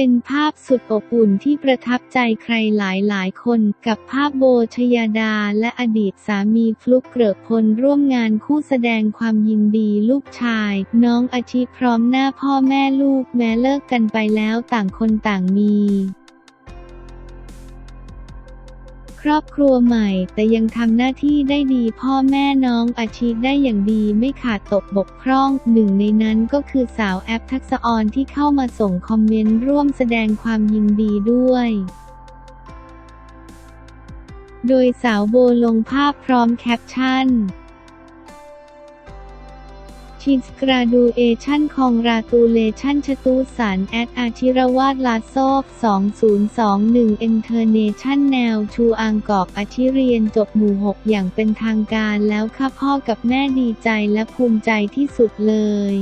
เป็นภาพสุดอบอุ่นที่ประทับใจใครหลายหลายคนกับภาพโบชยาดาและอดีตสามีฟลุกเกริกพลร่วมงานคู่แสดงความยินดีลูกชาย น้องอาทิพร้อมหน้าพ่อแม่ลูกแม้เลิกกันไปแล้วต่างคนต่างมี ครอบครัวใหม่ แต่ยังทำหน้าที่ได้ดีพ่อแม่น้องอาชีได้อย่างดีไม่ขาดตกบกพร่อง หนึ่งในนั้นก็คือสาวแอปทักษออนที่เข้ามาส่งคอมเมนต์ร่วมแสดงความยินดีด้วยโดยสาวโบลงภาพพร้อมแคปชั่น ชิสกราดูเอชั่นคองราตูเลชั่นชตูสารแอดอาชิรวาดลาโซฟ2021 e n t e r n a t i o n แนวชูอางกอกอาชิเรียนจบหมู่ 6 อย่างเป็นทางการแล้วค่ะพ่อกับแม่ดีใจและภูมิใจที่สุดเลย